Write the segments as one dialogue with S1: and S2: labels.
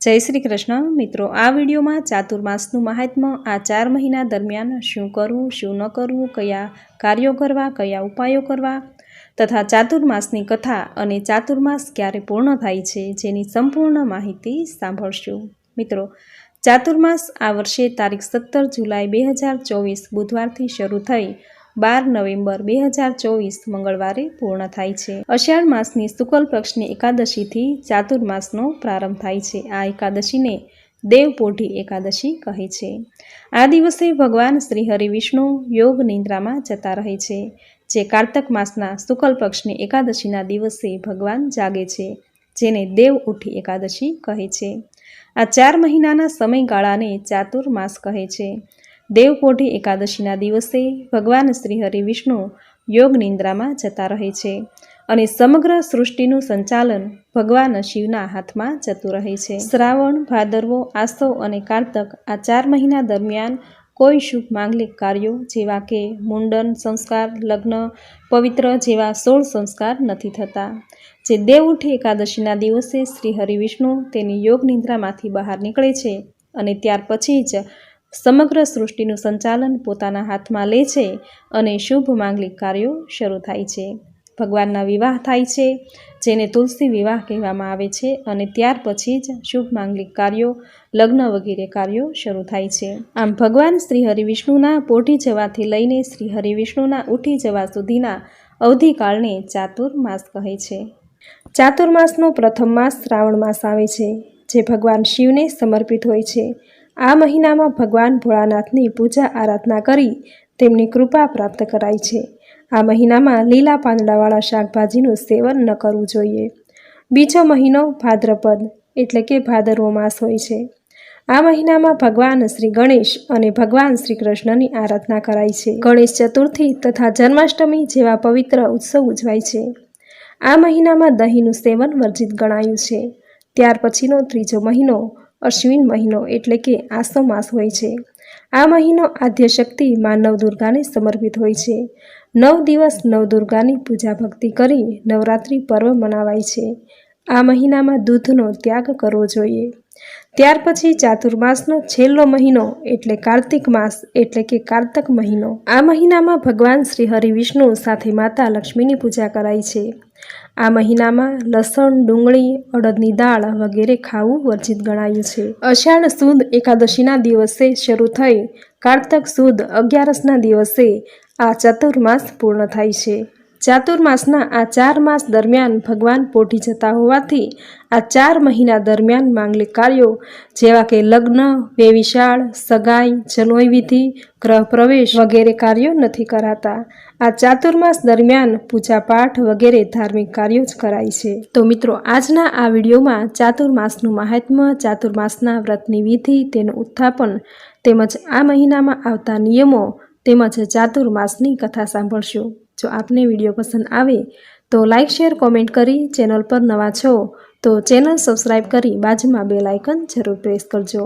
S1: જય શ્રી કૃષ્ણ. મિત્રો, આ વિડીયોમાં ચાતુર્માસનું મહાત્મ્ય આ ચાર મહિના દરમિયાન શું કરવું, શું ન કરવું, કયા કાર્યો કરવા, કયા ઉપાયો કરવા તથા ચાતુર્માસની કથા અને ચાતુર્માસ ક્યારે પૂર્ણ થાય છે જેની સંપૂર્ણ માહિતી સાંભળશું. મિત્રો ચાતુર્માસ આ વર્ષે તારીખ સત્તર જુલાઈ બે હજાર ચોવીસ બુધવારથી શરૂ થઈ બાર નવેમ્બર બે હજાર ચોવીસ મંગળવારે પૂર્ણ થાય છે. અષાઢ માસની શુક્લ પક્ષની એકાદશીથી ચાતુર્માસનો પ્રારંભ થાય છે. આ એકાદશીને દેવપોઢી એકાદશી કહે છે. આ દિવસે ભગવાન શ્રી હરિ વિષ્ણુ યોગ નિંદ્રામાં જતા રહે છે, જે કાર્તક માસના શુક્લ પક્ષની એકાદશીના દિવસે ભગવાન જાગે છે, જેને દેવ ઉઠી એકાદશી કહે છે. આ ચાર મહિનાના સમયગાળાને ચાતુર્માસ કહે છે. દેવપોઢી એકાદશીના દિવસે ભગવાન શ્રી હરિ વિષ્ણુ યોગ નિંદ્રામાં જતા રહે છે અને સમગ્ર સૃષ્ટિનું સંચાલન ભગવાન શિવના હાથમાં જતું રહે છે. શ્રાવણ, ભાદરવો, આસો અને કાર્તક આ ચાર મહિના દરમિયાન કોઈ શુભ માંગલિક કાર્યો જેવા કે મુંડન સંસ્કાર, લગ્ન, પવિત્ર જેવા સોળ સંસ્કાર નથી થતા. જે દેવઉઠી એકાદશીના દિવસે શ્રી હરિવિષ્ણુ તેની યોગ નિંદ્રામાંથી બહાર નીકળે છે અને ત્યાર પછી જ સમગ્ર સૃષ્ટિનું સંચાલન પોતાના હાથમાં લે છે અને શુભ માંગલિક કાર્યો શરૂ થાય છે. ભગવાનના વિવાહ થાય છે, જેને તુલસી વિવાહ કહેવામાં આવે છે અને ત્યાર પછી જ શુભ માંગલિક કાર્યો, લગ્ન વગેરે કાર્યો શરૂ થાય છે. આમ ભગવાન શ્રી હરિવિષ્ણુના પોઢી જવાથી લઈને શ્રી હરિવિષ્ણુના ઉઠી જવા સુધીના અવધિકાળને ચાતુર્માસ કહે છે. ચાતુર્માસનો પ્રથમ માસ શ્રાવણ માસ આવે છે, જે ભગવાન શિવને સમર્પિત હોય છે. આ મહિનામાં ભગવાન ભોળાનાથની પૂજા આરાધના કરી તેમની કૃપા પ્રાપ્ત કરાય છે. આ મહિનામાં લીલા પાંદડાવાળા શાકભાજીનું સેવન ન કરવું જોઈએ. બીજો મહિનો ભાદ્રપદ, એટલે કે ભાદરવો માસ હોય છે. આ મહિનામાં ભગવાન શ્રી ગણેશ અને ભગવાન શ્રી કૃષ્ણની આરાધના કરાય છે. ગણેશ ચતુર્થી તથા જન્માષ્ટમી જેવા પવિત્ર ઉત્સવ ઉજવાય છે. આ મહિનામાં દહીંનું સેવન વર્જિત ગણાયું છે. ત્યાર પછીનો ત્રીજો મહિનો અશ્વિન મહિનો એટલે કે આસો માસ હોય છે. આ મહિનો આદ્ય શક્તિ માં નવદુર્ગાને સમર્પિત હોય છે. નવ દિવસ નવદુર્ગાની પૂજા ભક્તિ કરી નવરાત્રિ પર્વ મનાવાય છે. આ મહિનામાં દૂધનો ત્યાગ કરવો જોઈએ. ત્યાર પછી ચાતુર્માસનો છેલ્લો મહિનો એટલે કાર્તિક માસ એટલે કે કાર્તક મહિનો. આ મહિનામાં ભગવાન શ્રી હરિ વિષ્ણુ સાથે માતા લક્ષ્મીની પૂજા કરાય છે. આ મહિનામાં લસણ, ડુંગળી, અડદની દાળ વગેરે ખાવું વર્જિત ગણાયું છે. અષાઢ સુદ એકાદશીના દિવસે શરૂ થઈ કારતક સુદ અગિયારસના દિવસે આ ચતુર્માસ પૂર્ણ થાય છે. ચાતુર્માસના આ ચાર માસ દરમિયાન ભગવાન પોઢી જતા હોવાથી આ ચાર મહિના દરમિયાન માંગલિક કાર્યો જેવા કે લગ્ન, વેવિશાળ, સગાઈ, જનોઈ વિધિ, ગ્રહ પ્રવેશ વગેરે કાર્યો નથી કરાતા. આ ચાતુર્માસ દરમિયાન પૂજાપાઠ વગેરે ધાર્મિક કાર્યો જ કરાય છે. તો મિત્રો, આજના આ વિડીયોમાં ચાતુર્માસનું મહાત્મ્ય, ચાતુર્માસના વ્રતની વિધિ, તેનું ઉત્થાપન તેમજ આ મહિનામાં આવતા નિયમો તેમજ ચાતુર્માસની કથા સાંભળશું. જો આપને વીડિયો પસંદ આવે તો લાઇક શેર, કોમેન્ટ કરી ચેનલ પર નવા છો તો ચેનલ સબસ્ક્રાઈબ કરી બાજુમાં બે લાઇકન જરૂર પ્રેસ કરજો.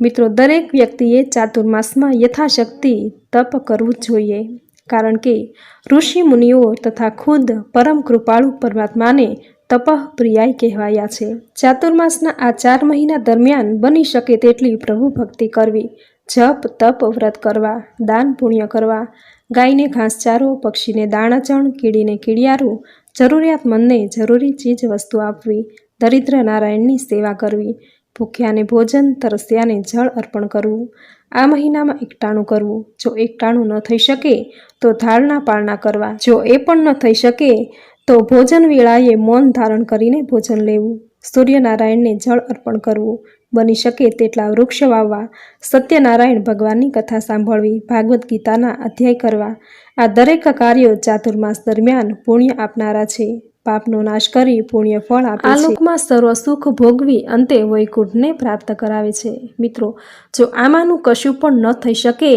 S1: મિત્રો, દરેક વ્યક્તિએ ચાતુર્માસમાં યથાશક્તિ તપ કરવું જોઈએ. કારણ કે ઋષિ મુનિઓ તથા ખુદ પરમ કૃપાળુ પરમાત્માને તપઃ પ્રિયાય કહેવાયા છે. ચાતુર્માસના આ ચાર મહિના દરમિયાન બની શકે તેટલી પ્રભુ ભક્તિ કરવી, જપ, તપ, વ્રત કરવા, દાન પુણ્ય કરવા, ગાયને ઘાસચારો, પક્ષીને દાણાચણ કીડીને કીડિયારું જરૂરિયાતમંદને જરૂરી ચીજ વસ્તુ આપવી, દરિદ્ર નારાયણની સેવા કરવી ભૂખ્યાને ભોજન, તરસ્યાને જળ અર્પણ કરવું, આ મહિનામાં એકટાણું કરવું. જો એકટાણું ન થઈ શકે, તો ધારણા પાળના કરવા. જો એ પણ ન થઈ શકે, તો ભોજન વેળાએ મૌન ધારણ કરીને ભોજન લેવું. સૂર્યનારાયણને જળ અર્પણ કરવું. બની શકે તેટલા વૃક્ષ વાવવા. સત્યનારાયણ ભગવાનની કથા સાંભળવી. ભાગવદ્ ગીતાના અધ્યાય કરવા. આ દરેક કાર્યો ચાતુર્માસ દરમિયાન પુણ્ય આપનારા છે. પાપનો નાશ કરી પુણ્ય ફળ આપે આ લોકમાં સર્વ સુખ ભોગવી અંતે વૈકુંઠને પ્રાપ્ત કરાવે છે. મિત્રો જો આમાંનું કશું પણ ન થઈ શકે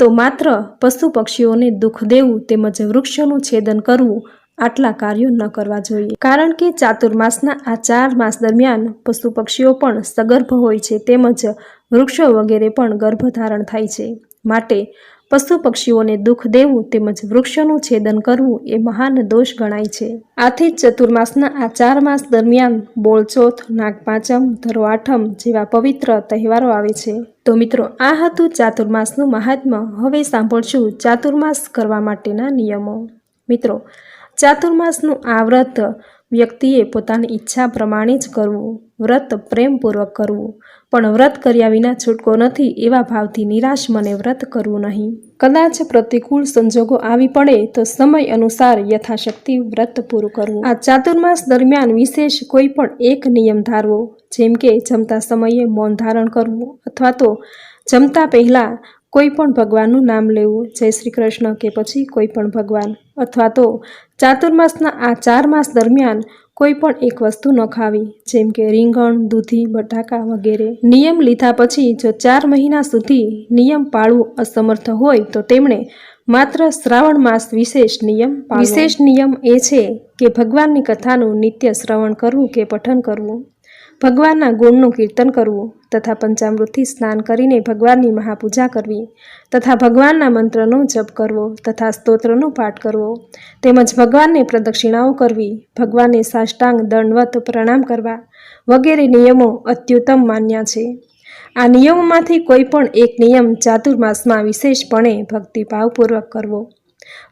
S1: તો માત્ર પશુ પક્ષીઓને દુઃખ દેવું તેમજ વૃક્ષોનું છેદન કરવું આટલા કાર્યો ન કરવા જોઈએ. કારણ કે ચાતુર્માસના આ ચાર માસ દરમિયાન પશુ પક્ષીઓ પણ સગર્ભ હોય છે તેમજ વૃક્ષો વગેરે પણ ગર્ભધારણ થાય છે. માટે પશુ પક્ષીઓને દુઃખ દેવું તેમજ વૃક્ષોનું છેદન કરવું એ મહાન દોષ ગણાય છે. આથી જ ચતુર્માસના આ ચાર માસ દરમિયાન બોળચોથ નાગપાંચમ ધરો આઠમ જેવા પવિત્ર તહેવારો આવે છે. તો મિત્રો, આ હતું ચાતુર્માસનું મહાત્મ્ય. હવે સાંભળશું ચાતુર્માસ કરવા માટેના નિયમો. મિત્રો, ચાતુર્માસનું આ વ્રત વ્યક્તિએ પોતાની ઈચ્છા પ્રમાણે જ કરવું, વ્રત પ્રેમપૂર્વક કરવું. પણ વ્રત કર્યા વિના છૂટકો નથી એવા ભાવથી નિરાશ મને વ્રત કરવું નહીં. કદાચ પ્રતિકૂળ સંજોગો આવી પડે તો સમય અનુસાર યથાશક્તિ વ્રત પૂરું કરવું. આ ચાતુર્માસ દરમિયાન વિશેષ કોઈ પણ એક નિયમ ધારવો, જેમ કે જમતા સમયે મૌન ધારણ કરવું અથવા તો જમતા પહેલાં કોઈ પણ ભગવાનનું નામ લેવું, જય શ્રી કૃષ્ણ કે પછી કોઈ પણ ભગવાન અથવા તો ચાતુર્માસના આ ચાર માસ દરમિયાન કોઈ પણ એક વસ્તુ ન ખાવી, જેમ કે રીંગણ, દૂધી, બટાકા વગેરે. નિયમ લીધા પછી જો ચાર મહિના સુધી નિયમ પાળવું અસમર્થ હોય, તો તેમણે માત્ર શ્રાવણ માસ વિશેષ નિયમ વિશેષ નિયમ એ છે કે ભગવાનની કથાનું નિત્ય શ્રવણ કરવું કે પઠન કરવું. ભગવાનના ગુણનું કીર્તન કરવું તથા પંચામૃતથી સ્નાન કરીને ભગવાનની મહાપૂજા કરવી તથા ભગવાનના મંત્રનો જપ કરવો તથા સ્તોત્રનો પાઠ કરવો તેમજ ભગવાનને પ્રદક્ષિણાઓ કરવી, ભગવાનને સાષ્ટાંગ દંડવત પ્રણામ કરવા વગેરે નિયમો અત્યુત્તમ માન્યા છે. આ નિયમોમાંથી કોઈ પણ એક નિયમ ચાતુર્માસમાં વિશેષપણે ભક્તિભાવપૂર્વક કરવો.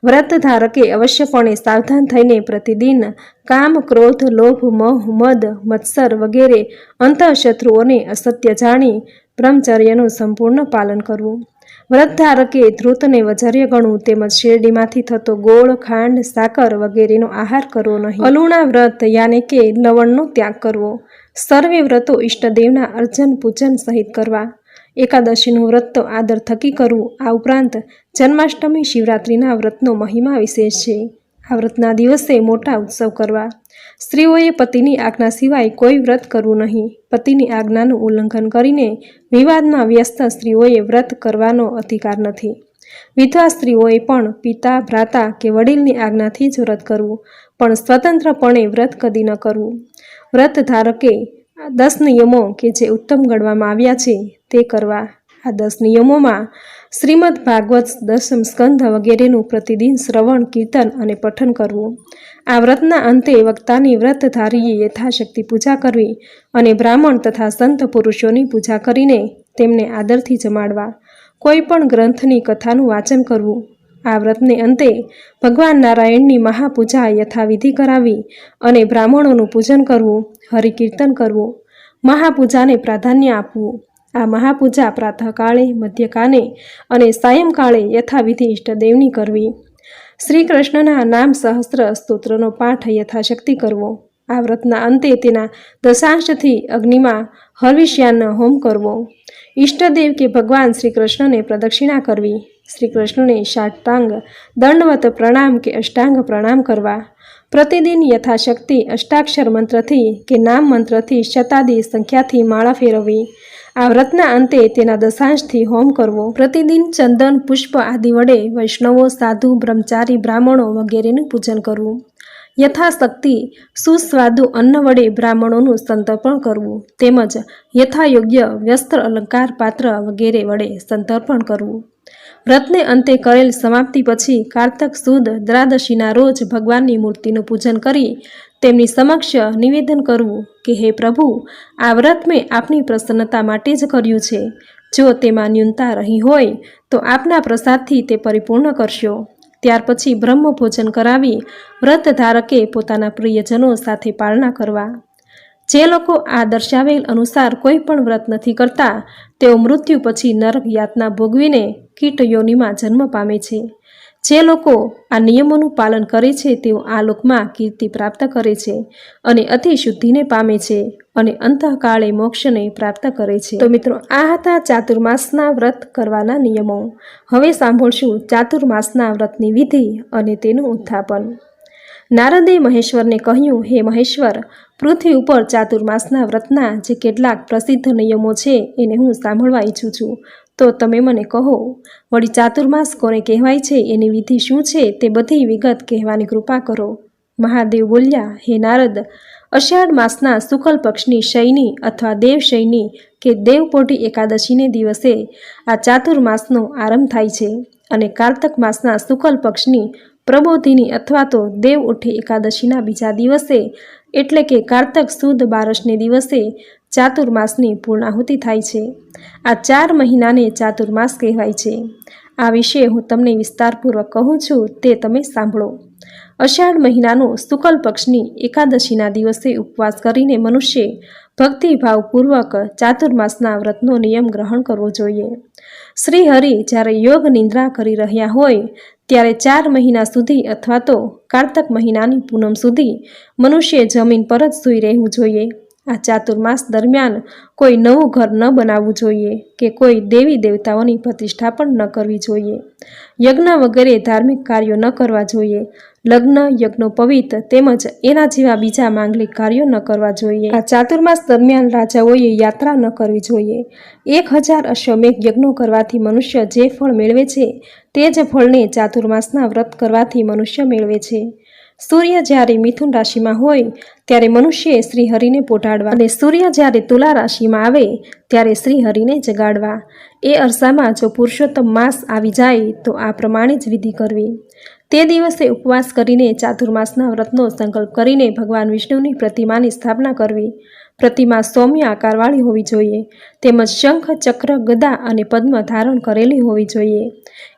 S1: વ્રત ધારકે અવશ્યપણે સાવધાન થઈને પ્રતિદિન કામ, ક્રોધ, લોભ, મોહ, મદ, મત્સર વગેરે અંતઃશત્રુઓને અસત્ય જાણી બ્રહ્મચર્યનું સંપૂર્ણ પાલન કરવું. વ્રત ધારકે ધ્રુતને વજર્ય ગણવું તેમજ શેરડીમાંથી થતો ગોળ, ખાંડ, સાકર વગેરેનો આહાર કરવો નહીં. અલુણા વ્રત યાને કે લવણનો ત્યાગ કરવો. સર્વે વ્રતો ઈષ્ટદેવના અર્જન પૂજન સહિત કરવા. એકાદશીનું વ્રત આદર થકી કરવું. આ ઉપરાંત જન્માષ્ટમી શિવરાત્રિના વ્રતનો મહિમા વિશેષ છે. આ વ્રતના દિવસે મોટા ઉત્સવ કરવા. સ્ત્રીઓએ પતિની આજ્ઞા સિવાય કોઈ વ્રત કરવું નહીં. પતિની આજ્ઞાનું ઉલ્લંઘન કરીને વિવાદમાં વ્યસ્ત સ્ત્રીઓએ વ્રત કરવાનો અધિકાર નથી. વિધવા સ્ત્રીઓએ પણ પિતા, ભ્રાતા કે વડીલની આજ્ઞાથી જ વ્રત કરવું, પણ સ્વતંત્રપણે વ્રત કદી ન કરવું. વ્રત ધારકે આ દસ નિયમો કે જે ઉત્તમ ગણવામાં આવ્યા છે તે કરવા આ દસ નિયમોમાં શ્રીમદ ભાગવત દસમ સ્કંધ વગેરેનું પ્રતિદિન શ્રવણ, કીર્તન અને પઠન કરવું. આ વ્રતના અંતે વક્તાની વ્રતધારીએ યથાશક્તિ પૂજા કરવી અને બ્રાહ્મણ તથા સંત પુરુષોની પૂજા કરીને તેમને આદરથી જમાડવા. કોઈ પણ ગ્રંથની કથાનું વાંચન કરવું આ વ્રતને અંતે ભગવાન નારાયણની મહાપૂજા યથાવિધિ કરાવી અને બ્રાહ્મણોનું પૂજન કરવું, હરિકીર્તન કરવું, મહાપૂજાને પ્રાધાન્ય આપવું. આ મહાપૂજા પ્રાતઃકાળે, મધ્યકાને અને સાયંકાળે યથાવિધિ ઇષ્ટદેવની કરવી. શ્રી કૃષ્ણના નામ સહસ્ત્ર સ્તોત્રનો પાઠ યથાશક્તિ કરવો. આ વ્રતના અંતે તેના દશાંશથી અગ્નિમાં હર્વિષ્યાનનો હોમ કરવો. ઈષ્ટદેવ કે ભગવાન શ્રી કૃષ્ણને પ્રદક્ષિણા કરવી. શ્રી કૃષ્ણને શાષ્ટાંગ દંડવત પ્રણામ કે અષ્ટાંગ પ્રણામ કરવા. પ્રતિદિન યથાશક્તિ અષ્ટાક્ષર મંત્રથી કે નામ મંત્રથી શતાદી સંખ્યાથી માળા ફેરવવી. આ વ્રતના અંતે તેના દશાંશથી હોમ કરવો. પ્રતિદિન ચંદન, પુષ્પ આદિ વડે વૈષ્ણવો, સાધુ, બ્રહ્મચારી, બ્રાહ્મણો વગેરેનું પૂજન કરવું. યથાશક્તિ, સુસ્વાદુ અન્ન વડે બ્રાહ્મણોનું સંતર્પણ કરવું તેમજ યથાયોગ્ય વ્યસ્ત્ર અલંકાર પાત્ર વગેરે વડે સંતર્પણ કરવું. વ્રતને અંતે કરેલ સમાપ્તિ પછી કારતક સુદ દ્વાદશીના રોજ ભગવાનની મૂર્તિનું પૂજન કરી તેમની સમક્ષ નિવેદન કરવું કે, હે પ્રભુ, આ વ્રત મેં આપની પ્રસન્નતા માટે જ કર્યું છે. જો તેમાં ન્યૂનતા રહી હોય, તો આપના પ્રસાદથી તે પરિપૂર્ણ કરશો. ત્યાર પછી બ્રહ્મ ભોજન કરાવી વ્રત ધારકે પોતાના પ્રિયજનો સાથે પાળના કરવા. જે લોકો આ દર્શાવેલ અનુસાર કોઈ પણ વ્રત નથી કરતા, તેઓ મૃત્યુ પછી નરક યાતના ભોગવીને કીટ યોનિમાં જન્મ પામે છે. જે લોકો આ નિયમોનું પાલન કરે છે, તેઓ આ લોકમાં કીર્તિ પ્રાપ્ત કરે છે અને અતિ શુદ્ધિને પામે છે અને અંતઃકાળે મોક્ષને પ્રાપ્ત કરે છે. તો મિત્રો, આ હતા ચાતુર્માસના વ્રત કરવાના નિયમો. હવે સાંભળશું ચાતુર્માસના વ્રતની વિધિ અને તેનું ઉત્થાપન. નારદે મહેશ્વરને કહ્યું, હે મહેશ્વર, પૃથ્વી ઉપર ચાતુર્માસના વ્રતના જે કેટલાક પ્રસિદ્ધ નિયમો છે, એને હું સાંભળવા ઈચ્છું છું. તો તમે મને કહો, વળી ચાતુર્માસ કોને કહેવાય છે, એની વિધિ શું છે, તે બધી વિગત કહેવાની કૃપા કરો. મહાદેવ બોલ્યા, હે નારદ, અષાઢ માસના શુકલ પક્ષની શયની અથવા દેવ શયની કે દેવપોટી એકાદશીને દિવસે આ ચાતુર્માસનો આરંભ થાય છે અને કારતક માસના શુકલ પક્ષની પ્રબોધિની અથવા તો દેવ ઉઠી એકાદશીના બીજા દિવસે, એટલે કે કારતક સુદ બારસને દિવસે ચાતુર્માસની પૂર્ણાહુતિ થાય છે. આ ચાર મહિનાને ચાતુર્માસ કહેવાય છે. આ વિશે હું તમને વિસ્તારપૂર્વક કહું છું, તે તમે સાંભળો. અષાઢ મહિનાનો શુકલ પક્ષની એકાદશીના દિવસે ઉપવાસ કરીને મનુષ્ય ભક્તિભાવપૂર્વક ચાતુર્માસના વ્રતનો નિયમ ગ્રહણ કરવો જોઈએ. શ્રી હરિ જ્યારે યોગ નિંદ્રા કરી રહ્યા હોય ત્યારે ચાર મહિના સુધી અથવા તો કારતક મહિનાની પૂનમ સુધી મનુષ્ય જમીન પર જ સૂઈ રહેવું જોઈએ. આ ચાતુર્માસ દરમિયાન કોઈ નવું ઘર ન બનાવવું જોઈએ કે કોઈ દેવી દેવતાઓની પ્રતિષ્ઠા પણ ન કરવી જોઈએ. યજ્ઞ વગેરે ધાર્મિક કાર્યો ન કરવા જોઈએ. લગ્ન યજ્ઞોપવિત તેમજ એના જેવા બીજા માંગલિક કાર્યો ન કરવા જોઈએ. આ ચાતુર્માસ દરમિયાન રાજાઓએ યાત્રા ન કરવી જોઈએ. એક હજાર અશ્વમેઘ યજ્ઞો કરવાથી મનુષ્ય જે ફળ મેળવે છે તે જ ફળને ચાતુર્માસના વ્રત કરવાથી મનુષ્ય મેળવે છે. સૂર્ય જ્યારે મિથુન રાશિમાં હોય, ત્યારે મનુષ્યએ શ્રીહરિને પોટાડવા અને સૂર્ય જ્યારે તુલા રાશિમાં આવે, ત્યારે શ્રીહરિને જગાડવા. એ અરસામાં જો પુરુષોત્તમ માસ આવી જાય, તો આ પ્રમાણે જ વિધિ કરવી. તે દિવસે ઉપવાસ કરીને ચાતુર્માસના વ્રતનો સંકલ્પ કરીને ભગવાન વિષ્ણુની પ્રતિમાની સ્થાપના કરવી. પ્રતિમા સૌમ્ય આકારવાળી હોવી જોઈએ. તેમજ શંખ, ચક્ર, ગદા અને પદ્મ ધારણ કરેલી હોવી જોઈએ.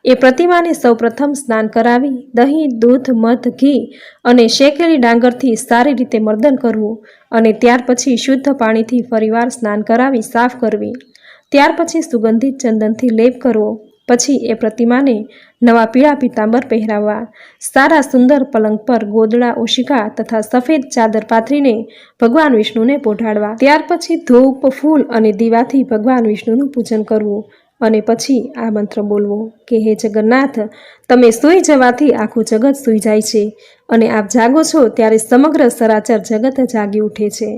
S1: એ પ્રતિમાને સૌપ્રથમ સ્નાન કરાવી, દહીં, દૂધ, મધ, ઘી અને શેકેલી ડાંગરથી સારી રીતે મર્દન કરવું અને ત્યાર પછી શુદ્ધ પાણીથી ફરીવાર સ્નાન કરાવી સાફ કરવી. ત્યાર પછી સુગંધિત ચંદનથી લેપ કરવો. પછી એ પ્રતિમાને નવા પીળા પીતાંબર પહેરાવવા, સારા સુંદર પલંગ પર ગોદડા ઓશિકા તથા સફેદ ચાદર પાથરીને ભગવાન વિષ્ણુને પોઢાડવા. ત્યાર પછી ધૂપ, ફૂલ અને દીવાથી ભગવાન વિષ્ણુનું પૂજન કરવું અને પછી આ મંત્ર બોલવો કે, હે જગન્નાથ, તમે સૂઈ જવાથી આખું જગત સૂઈ જાય છે. અને આપ જાગો છો ત્યારે સમગ્ર સરાચર જગત જાગી ઉઠે છે.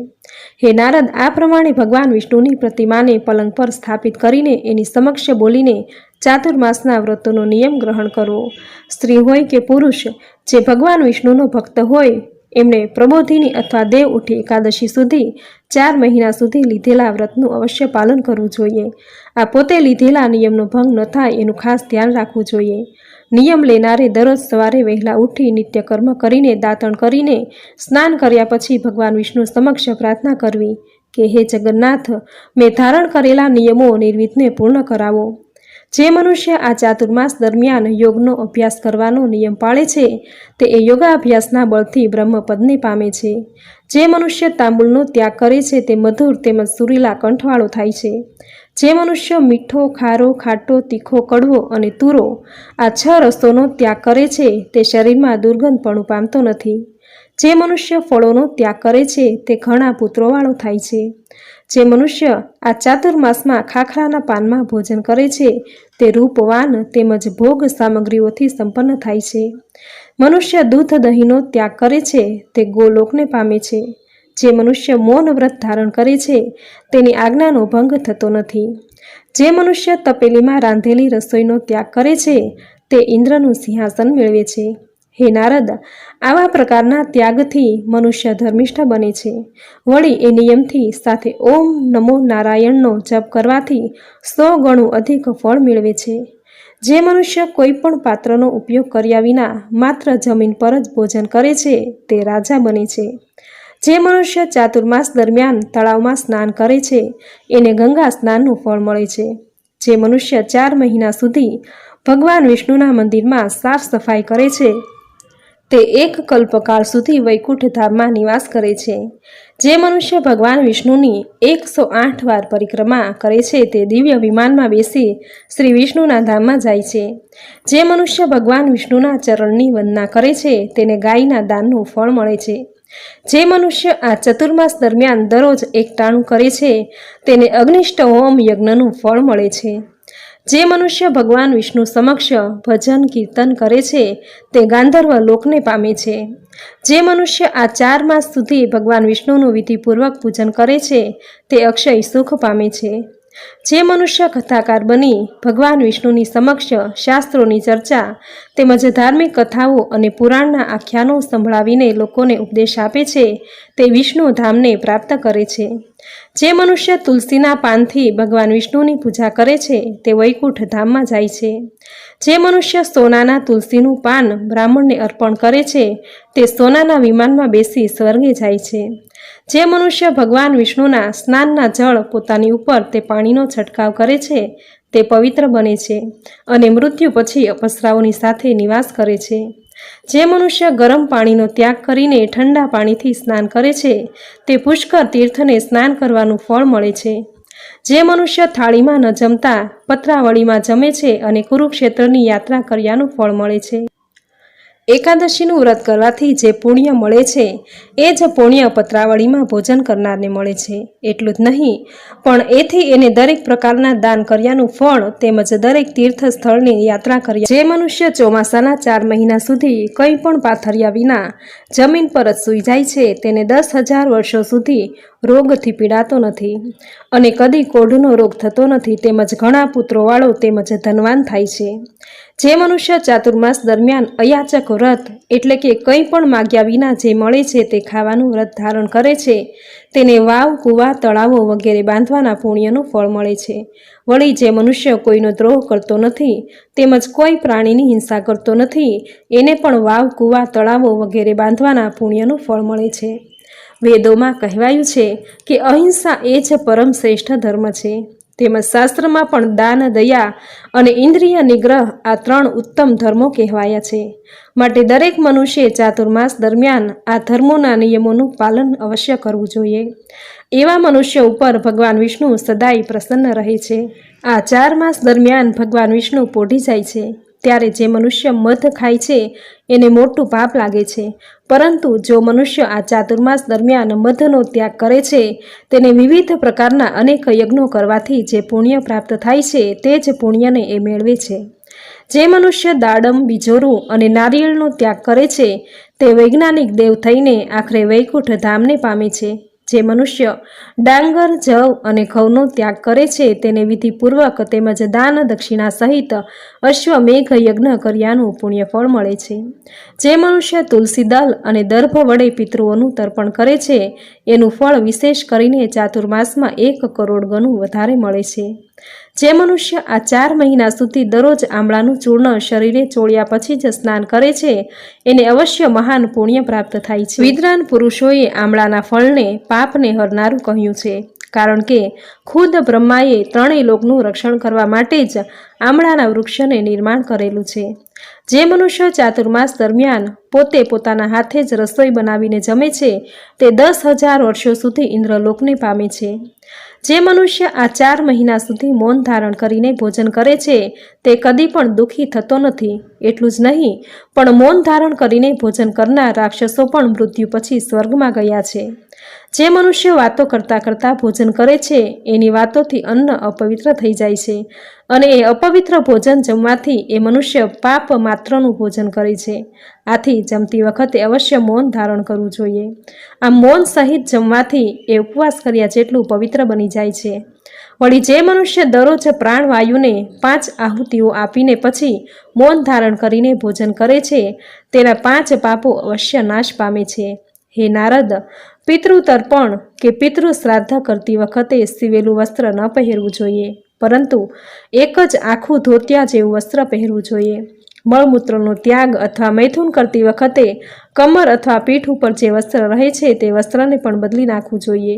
S1: હે નારદ, આ પ્રમાણે ભગવાન વિષ્ણુની પ્રતિમાને પલંગ પર સ્થાપિત કરીને એની સમક્ષ બોલીને ચાતુર્માસના વ્રતોનો નિયમ ગ્રહણ કરવો સ્ત્રી હોય કે પુરુષ, જે ભગવાન વિષ્ણુનો ભક્ત હોય એમણે પ્રબોધિની અથવા દેવ ઉઠી એકાદશી સુધી, ચાર મહિના સુધી લીધેલા વ્રતનું અવશ્ય પાલન કરવું જોઈએ. આ પોતે લીધેલા નિયમનો ભંગ ન થાય એનું ખાસ ધ્યાન રાખવું જોઈએ. નિયમ લેનારે દરરોજ સવારે વહેલા ઉઠી નિત્યકર્મ કરીને, દાંતણ કરીને, સ્નાન કર્યા પછી ભગવાન વિષ્ણુ સમક્ષ પ્રાર્થના કરવી કે, હે જગન્નાથ, મેં ધારણ કરેલા નિયમો નિર્વિધને પૂર્ણ કરાવો. જે મનુષ્ય આ ચાતુર્માસ દરમિયાન યોગનો અભ્યાસ કરવાનો નિયમ પાળે છે, તે એ યોગાભ્યાસના બળથી બ્રહ્મપદને પામે છે. જે મનુષ્ય તાંબુલનો ત્યાગ કરે છે, તે મધુર તેમજ સુરીલા કંઠવાળો થાય છે. જે મનુષ્ય મીઠો, ખારો, ખાટો, તીખો, કડવો અને તુરો આ છ રસોનો ત્યાગ કરે છે, તે શરીરમાં દુર્ગંધપણું પામતો નથી. જે મનુષ્ય ફળોનો ત્યાગ કરે છે, તે ઘણા પુત્રોવાળો થાય છે. જે મનુષ્ય આ ચાતુર્માસમાં ખાખરાના પાનમાં ભોજન કરે છે, તે રૂપવાન તેમજ ભોગ સામગ્રીઓથી સંપન્ન થાય છે. મનુષ્ય દૂધ દહીંનો ત્યાગ કરે છે, તે ગોલોકને પામે છે. જે મનુષ્ય મૌન વ્રત ધારણ કરે છે, તેની આજ્ઞાનો ભંગ થતો નથી. જે મનુષ્ય તપેલીમાં રાંધેલી રસોઈનો ત્યાગ કરે છે, તે ઇન્દ્રનું સિંહાસન મેળવે છે. હે નારદ, આવા પ્રકારના ત્યાગથી મનુષ્ય ધર્મિષ્ઠ બને છે. વળી એ નિયમથી સાથે ઓમ નમો નારાયણનો જપ કરવાથી સો ગણું અધિક ફળ મેળવે છે. જે મનુષ્ય કોઈ પણ પાત્રનો ઉપયોગ કર્યા વિના માત્ર જમીન પર જ ભોજન કરે છે, તે રાજા બને છે. જે મનુષ્ય ચાતુર્માસ દરમિયાન તળાવમાં સ્નાન કરે છે, એને ગંગા સ્નાનનું ફળ મળે છે. જે મનુષ્ય ચાર મહિના સુધી ભગવાન વિષ્ણુના મંદિરમાં સાફ સફાઈ કરે છે, તે એક કલ્પકાળ સુધી વૈકુંઠ ધામમાં નિવાસ કરે છે. જે મનુષ્ય ભગવાન વિષ્ણુની એકસો આઠ વાર પરિક્રમા કરે છે, તે દિવ્ય વિમાનમાં બેસી શ્રી વિષ્ણુના ધામમાં જાય છે. જે મનુષ્ય ભગવાન વિષ્ણુના ચરણની વંદના કરે છે, તેને ગાયના દાનનું ફળ મળે છે. જે મનુષ્ય આ ચતુર્માસ દરમિયાન દરરોજ એકટાણું કરે છે, તેને અગ્નિષ્ટ હોમ યજ્ઞનું ફળ મળે છે. જે મનુષ્ય ભગવાન વિષ્ણુ સમક્ષ ભજન કીર્તન કરે છે, તે ગાંધર્વ લોકને પામે છે. જે મનુષ્ય આ ચાર માસ સુધી ભગવાન વિષ્ણુનું વિધિપૂર્વક પૂજન કરે છે, તે અક્ષય સુખ પામે છે. જે મનુષ્ય કથાકાર બની, ભગવાન વિષ્ણુની સમક્ષ શાસ્ત્રોની ચર્ચા તેમજ ધાર્મિક કથાઓ અને પુરાણના આખ્યાનો સંભળાવીને લોકોને ઉપદેશ આપે છે, તે વિષ્ણુ ધામને પ્રાપ્ત કરે છે. જે મનુષ્ય તુલસીના પાનથી ભગવાન વિષ્ણુની પૂજા કરે છે, તે વૈકુંઠ ધામમાં જાય છે. જે મનુષ્ય સોનાના તુલસીનું પાન બ્રાહ્મણને અર્પણ કરે છે, તે સોનાના વિમાનમાં બેસી સ્વર્ગે જાય છે. જે મનુષ્ય ભગવાન વિષ્ણુના સ્નાનના જળ પોતાની ઉપર તે પાણીનો છંટકાવ કરે છે, તે પવિત્ર બને છે અને મૃત્યુ પછી અપસરાઓની સાથે નિવાસ કરે છે. જે મનુષ્ય ગરમ પાણીનો ત્યાગ કરીને ઠંડા પાણીથી સ્નાન કરે છે, તે પુષ્કર તીર્થને સ્નાન કરવાનું ફળ મળે છે. જે મનુષ્ય થાળીમાં ન જમતા પતરાવળીમાં જમે છે અને કુરુક્ષેત્રની યાત્રા કર્યાનું ફળ મળે છે. એકાદશીનું વ્રત કરવાથી જે પુણ્ય મળે છે, એ જ પુણ્ય પત્રાવળીમાં ભોજન કરનારને મળે છે. એટલું જ નહીં, પણ એથી એને દરેક પ્રકારના દાન કર્યાનું ફળ તેમજ દરેક તીર્થ સ્થળની યાત્રા કર્યા. જે મનુષ્ય ચોમાસાના ચાર મહિના સુધી કંઈ પણ પાથર્યા વિના જમીન પર જ સૂઈ જાય છે, તેને દસ હજાર વર્ષો સુધી રોગથી પીડાતો નથી અને કદી કોઢનો રોગ થતો નથી, તેમજ ઘણા પુત્રોવાળો તેમજ ધનવાન થાય છે. જે મનુષ્ય ચાતુર્માસ દરમિયાન અયાચક વ્રત એટલે કે કંઈ પણ માગ્યા વિના જે મળે છે તે ખાવાનું વ્રત ધારણ કરે છે, તેને વાવ, કૂવા, તળાવો વગેરે બાંધવાના પુણ્યનું ફળ મળે છે. વળી જે મનુષ્ય કોઈનો દ્રોહ કરતો નથી, તેમજ કોઈ પ્રાણીની હિંસા કરતો નથી, એને પણ વાવ, કૂવા, તળાવો વગેરે બાંધવાના પુણ્યનું ફળ મળે છે. વેદોમાં કહેવાયું છે કે અહિંસા એ જ પરમ શ્રેષ્ઠ ધર્મ છે. તેમજ શાસ્ત્રમાં પણ દાન, દયા અને ઇન્દ્રિય નિગ્રહ આ ત્રણ ઉત્તમ ધર્મો કહેવાયા છે. માટે દરેક મનુષ્ય ચાતુર્માસ દરમિયાન આ ધર્મોના નિયમોનું પાલન અવશ્ય કરવું જોઈએ. એવા મનુષ્ય ઉપર ભગવાન વિષ્ણુ સદાય પ્રસન્ન રહે છે. આ ચાર માસ દરમિયાન ભગવાન વિષ્ણુ પોઢી જાય છે. ત્યારે જે મનુષ્ય મધ ખાય છે, એને મોટું પાપ લાગે છે. પરંતુ જો મનુષ્ય આ ચાતુર્માસ દરમિયાન મધનો ત્યાગ કરે છે, તેને વિવિધ પ્રકારના અનેક યજ્ઞો કરવાથી જે પુણ્ય પ્રાપ્ત થાય છે, તે જ પુણ્યને એ મેળવે છે. જે મનુષ્ય દાડમ, બીજોરું અને નારિયેળનો ત્યાગ કરે છે, તે વૈજ્ઞાનિક દેવ થઈને આખરે વૈકુંઠ ધામને પામે છે. જે મનુષ્ય ડાંગર, જવ અને ઘઉંનો ત્યાગ કરે છે, તેને વિધિપૂર્વક તેમજ દાન દક્ષિણા સહિત અશ્વમેઘ યજ્ઞ કર્યાનું પુણ્ય ફળ મળે છે. જે મનુષ્ય તુલસી દલ અને દર્ભ વડે પિતૃઓનું તર્પણ કરે છે, એનું ફળ વિશેષ કરીને ચાતુર્માસમાં એક કરોડ ગણું વધારે મળે છે. જે મનુષ્ય આ ચાર મહિના સુધી દરરોજ આમળાનું ચૂર્ણ શરીરે ચોળ્યા પછી જ સ્નાન કરે છે, એને અવશ્ય મહાન પુણ્ય પ્રાપ્ત થાય છે. વિદ્વાન પુરુષોએ આમળાના ફળને પાપને હરનારું કહ્યું છે, કારણ કે ખુદ બ્રહ્માએ ત્રણેય લોકનું રક્ષણ કરવા માટે જ આમળાના વૃક્ષને નિર્માણ કરેલું છે. જે મનુષ્ય ચાતુર્માસ દરમિયાન પોતે પોતાના હાથે જ રસોઈ બનાવીને જમે છે, તે દસ હજાર વર્ષો સુધી ઇન્દ્રલોકને પામે છે. જે મનુષ્ય આ ચાર મહિના સુધી મૌન ધારણ કરીને ભોજન કરે છે, તે કદી પણ દુઃખી થતો નથી. એટલું જ નહીં, પણ મૌન ધારણ કરીને ભોજન કરનાર રાક્ષસો પણ મૃત્યુ પછી સ્વર્ગમાં ગયા છે. જે મનુષ્ય વાતો કરતાં કરતાં ભોજન કરે છે, એની વાતોથી અન્ન અપવિત્ર થઈ જાય છે અને એ અપવિત્ર ભોજન જમવાથી એ મનુષ્ય પાપ માત્રનું ભોજન કરે છે. આથી જમતી વખતે અવશ્ય મૌન ધારણ કરવું જોઈએ. આ મૌન સહિત જમવાથી એ ઉપવાસ કર્યા જેટલું પવિત્ર બની જાય છે. વળી જે મનુષ્ય દરરોજ પ્રાણવાયુને પાંચ આહુતિઓ આપીને પછી મૌન ધારણ કરીને ભોજન કરે છે, તેના પાંચ પાપો અવશ્ય નાશ પામે છે. હે નારદ પિતૃ તર્પણ કે પિતૃ શ્રાદ્ધ કરતી વખતે સીવેલું વસ્ત્ર ન પહેરવું જોઈએ, પરંતુ એક જ આખું ધોતિયા જેવું વસ્ત્ર પહેરવું જોઈએ. મળમૂત્રનો ત્યાગ અથવા મૈથુન કરતી વખતે કમર અથવા પીઠ ઉપર જે વસ્ત્ર રહે છે તે વસ્ત્રને પણ બદલી નાખવું જોઈએ.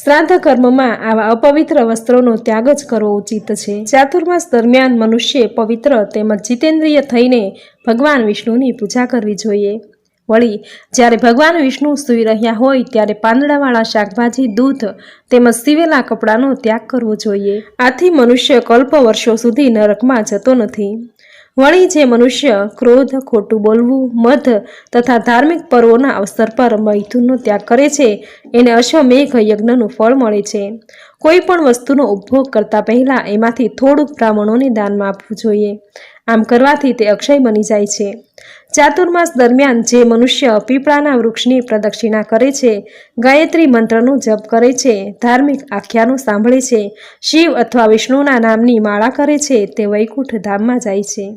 S1: શ્રાદ્ધ કર્મમાં આવા અપવિત્ર વસ્ત્રોનો ત્યાગ જ કરવો ઉચિત છે. ચાતુર્માસ દરમિયાન મનુષ્ય પવિત્ર તેમજ જીતેન્દ્રિય થઈને ભગવાન વિષ્ણુની પૂજા કરવી જોઈએ. વળી, જ્યારે ભગવાન વિષ્ણુ સૂઈ રહ્યા હોય, ત્યારે પાંદડાવાળા શાકભાજી, દૂધ તેમજ સીવેલા કપડાનો ત્યાગ કરવો જોઈએ. આથી મનુષ્ય કલ્પ વર્ષો સુધી નરકમાં જતો નથી. વળી, જે મનુષ્ય ક્રોધ, ખોટું બોલવું, મધ તથા ધાર્મિક પર્વોના અવસર પર મૈથુનનો ત્યાગ કરે છે, એને અશ્વમેઘ યજ્ઞનું ફળ મળે છે. કોઈ પણ વસ્તુનો ઉપભોગ કરતા પહેલાં એમાંથી થોડુંક બ્રાહ્મણોને દાનમાં આપવું જોઈએ. આમ કરવાથી તે અક્ષય બની જાય છે. ચાતુર્માસ દરમિયાન જે મનુષ્ય પીપળાના વૃક્ષની પ્રદક્ષિણા કરે છે, ગાયત્રી મંત્રનો જપ કરે છે, ધાર્મિક આખ્યાનો સાંભળે છે, શિવ અથવા વિષ્ણુના નામની માળા કરે છે, તે વૈકુંઠ ધામમાં જાય છે.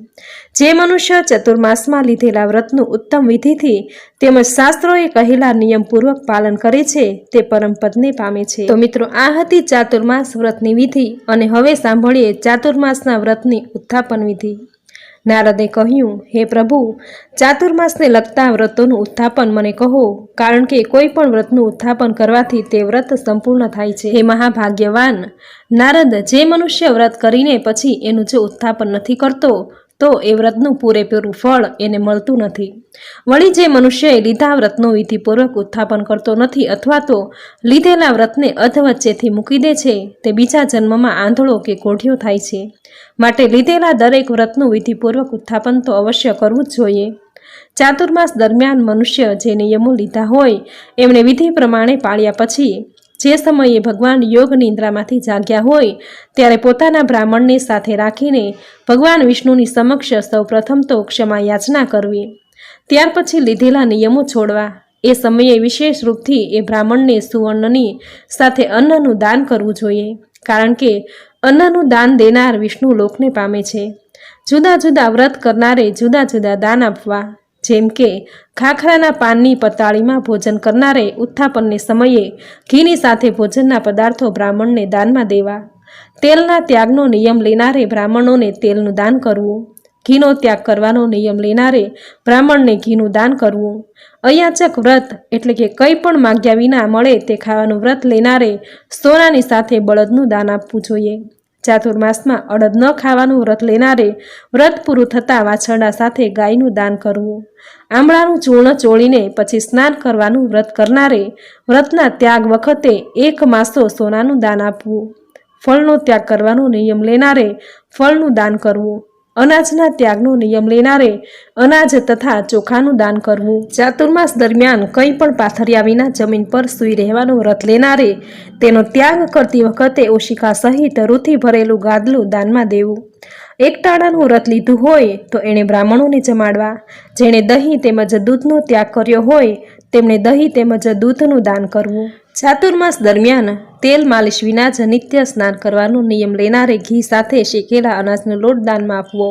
S1: જે મનુષ્ય ચતુર્માસમાં લીધેલા વ્રતનું ઉત્તમ વિધિથી તેમજ શાસ્ત્રોએ કહેલા નિયમપૂર્વક પાલન કરે છે, તે પરમપદને પામે છે. તો મિત્રો, આ હતી ચાતુર્માસ વ્રતની વિધિ અને હવે સાંભળીએ ચાતુર્માસના વ્રતની ઉત્થાપન વિધિ. નારદે કહ્યું, હે પ્રભુ ચાતુર્માસને લગતા વ્રતોનું ઉત્થાપન મને કહો, કારણ કે કોઈ પણ વ્રતનું ઉત્થાપન કરવાથી તે વ્રત સંપૂર્ણ થાય છે. હે મહાભાગ્યવાન, નારદ, જે મનુષ્ય વ્રત કરીને પછી એનું જે ઉત્થાપન નથી કરતો તો એ વ્રતનું પૂરેપૂરું ફળ એને મળતું નથી. વળી જે મનુષ્યએ લીધા વ્રતનું વિધિપૂર્વક ઉત્થાપન કરતો નથી અથવા તો લીધેલા વ્રતને અધવચ્ચેથી મૂકી દે છે, તે બીજા જન્મમાં આંધળો કે કોઢિયો થાય છે. માટે લીધેલા દરેક વ્રતનું વિધિપૂર્વક ઉત્થાપન તો અવશ્ય કરવું જ જોઈએ. ચાતુર્માસ દરમિયાન મનુષ્ય જે નિયમો લીધા હોય, એમણે વિધિ પ્રમાણે પાળ્યા પછી જે સમયે ભગવાન યોગ નિંદ્રામાંથી જાગ્યા હોય, ત્યારે પોતાના બ્રાહ્મણને સાથે રાખીને ભગવાન વિષ્ણુની સમક્ષ સૌ પ્રથમ તો ક્ષમા યાચના કરવી. ત્યાર પછી લીધેલા નિયમો છોડવા. એ સમયે વિશેષ રૂપથી એ બ્રાહ્મણને સુવર્ણની સાથે અન્નનું દાન કરવું જોઈએ, કારણ કે અન્નનું દાન દેનાર વિષ્ણુ લોકને પામે છે. જુદા જુદા વ્રત કરનારે જુદા જુદા દાન આપવા. જેમ કે ખાખરાના પાનની પતાળીમાં ભોજન કરનારે ઉત્થાપનને સમયે ઘીની સાથે ભોજનના પદાર્થો બ્રાહ્મણને દાનમાં દેવા. તેલના ત્યાગનો નિયમ લેનારે બ્રાહ્મણોને તેલનું દાન કરવું. ઘીનો ત્યાગ કરવાનો નિયમ લેનારે બ્રાહ્મણને ઘીનું દાન કરવું. અયાચક વ્રત એટલે કે કંઈ પણ માગ્યા વિના મળે તે ખાવાનું વ્રત લેનારે સોનાની સાથે બળદનું દાન આપવું જોઈએ. ચાતુર્માસમાં અડદ ન ખાવાનું વ્રત લેનારે વ્રત પૂરું થતાં વાછરડા સાથે ગાયનું દાન કરવું. આમળાનું ચૂર્ણ ચોળીને પછી સ્નાન કરવાનું વ્રત કરનારે વ્રતના ત્યાગ વખતે એક માસો સોનાનું દાન આપવું. ફળનો ત્યાગ કરવાનો નિયમ લેનારે ફળનું દાન કરવું. અનાજના ત્યાગનો નિયમ લેનારે અનાજ તથા ચોખાનું દાન કરવું. ચાતુર્માસ દરમિયાન કંઈ પણ પાથર્યા વિના જમીન પર સૂઈ રહેવાનું વ્રત લેનારે તેનો ત્યાગ કરતી વખતે ઓશિકા સહિત રૂથી ભરેલું ગાદલું દાનમાં દેવું. એકટાળાનું વ્રત લીધું હોય તો એણે બ્રાહ્મણોને જમાડવા. જેણે દહીં તેમજ દૂધનો ત્યાગ કર્યો હોય, તેમણે દહીં તેમજ દૂધનું દાન કરવું. ચાતુર્માસ દરમિયાન તેલ માલિશ વિના જ નિત્ય સ્નાન કરવાનો નિયમ લેનારે ઘી સાથે શેકેલા અનાજનો લોટ દાનમાં આપવો.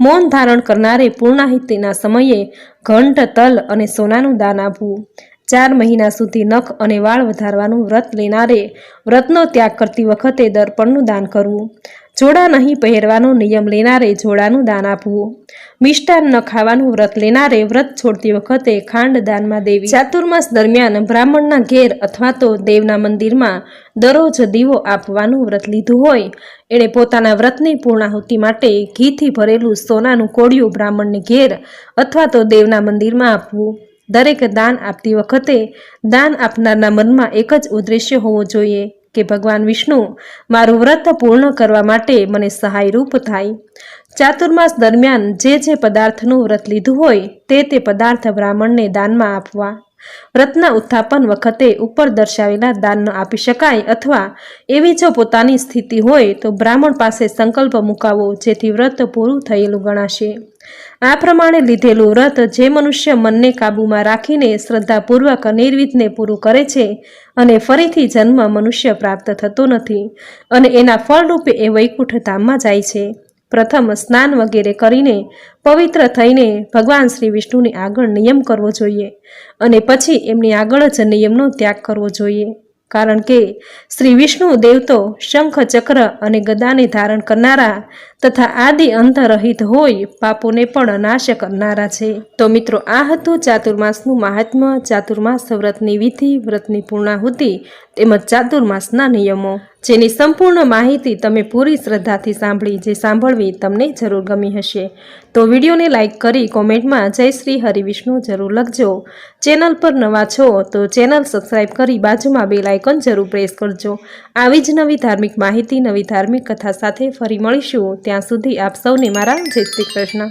S1: મૌન ધારણ કરનારે પૂર્ણાહિતીના સમયે ઘંટ, તલ અને સોનાનું દાન આપવું. ચાર મહિના સુધી નખ અને વાળ વધારવાનું વ્રત લેનારે વ્રતનો ત્યાગ કરતી વખતે દર્પણનું દાન કરવું. જોડા નહીં પહેરવાનો નિયમ લેનારે જોડાનું દાન આપવું. મિષ્ટાન ન ખાવાનું વ્રત લેનારે વ્રત છોડતી વખતે ખાંડ દાનમાં દેવી. ચાતુર્માસ દરમિયાન બ્રાહ્મણના ઘેર અથવા તો દેવના મંદિરમાં દરરોજ દીવો આપવાનું વ્રત લીધું હોય. એણે પોતાના વ્રતની પૂર્ણાહુતિ માટે ઘીથી ભરેલું સોનાનું કોડિયું બ્રાહ્મણને ઘેર અથવા તો દેવના મંદિરમાં આપવું. દરેક દાન આપતી વખતે દાન આપનારના મનમાં એક જ ઉદ્દેશ્ય હોવો જોઈએ. કે ભગવાન વિષ્ણુ, મારું વ્રત પૂર્ણ કરવા માટે મને સહાયરૂપ થાય. ચાતુર્માસ દરમિયાન જે જે પદાર્થનું વ્રત લીધું હોય, તે તે પદાર્થ બ્રાહ્મણને દાનમાં આપવા. વ્રતના ઉત્થાપન વખતે ઉપર દર્શાવેલા દાન આપી શકાય અથવા એવી જો પોતાની સ્થિતિ હોય તો બ્રાહ્મણ પાસે સંકલ્પ મુકાવો જેથી વ્રત પૂરું થયેલું ગણાશે. આ પ્રમાણે લીધેલું વ્રત જે મનુષ્ય મનને કાબૂમાં રાખીને શ્રદ્ધાપૂર્વક નિર્વિધને પૂરું કરે છે અને ફરીથી જન્મ મનુષ્ય પ્રાપ્ત થતો નથી અને એના ફળરૂપે એ વૈકુંઠ જાય છે. પ્રથમ સ્નાન વગેરે કરીને પવિત્ર થઈને ભગવાન શ્રી વિષ્ણુની આગળ નિયમ કરવો જોઈએ અને પછી એમની આગળ જ નિયમનો ત્યાગ કરવો જોઈએ. કારણ કે શ્રી વિષ્ણુ દેવતો શંખ ચક્ર અને ગદાને ધારણ કરનારા તથા આદિ અંતરહિત હોય પાપોને પણ નાશ કરનારા છે. તો મિત્રો, આ હતું ચાતુર્માસનું મહાત્મ્ય. ચાતુર્માસ વ્રતની વિધિ, વ્રતની પૂર્ણાહુતિ તેમજ ચાતુર્માસના નિયમો. જેની સંપૂર્ણ માહિતી તમે પૂરી શ્રદ્ધાથી સાંભળી જે સાંભળવી તમને જરૂર ગમી હશે. તો વિડીયોને લાઇક કરી કોમેન્ટમાં જય શ્રી હરિવિષ્ણુ જરૂર લખજો. ચેનલ પર નવા છો તો ચેનલ સબસ્ક્રાઈબ કરી બાજુમાં બે લાઇકન જરૂર પ્રેસ કરજો. આવી જ નવી ધાર્મિક માહિતી, નવી ધાર્મિક કથા સાથે ફરી મળીશું. ત્યાં સુધી આપ સૌને મારા જય શ્રી કૃષ્ણ.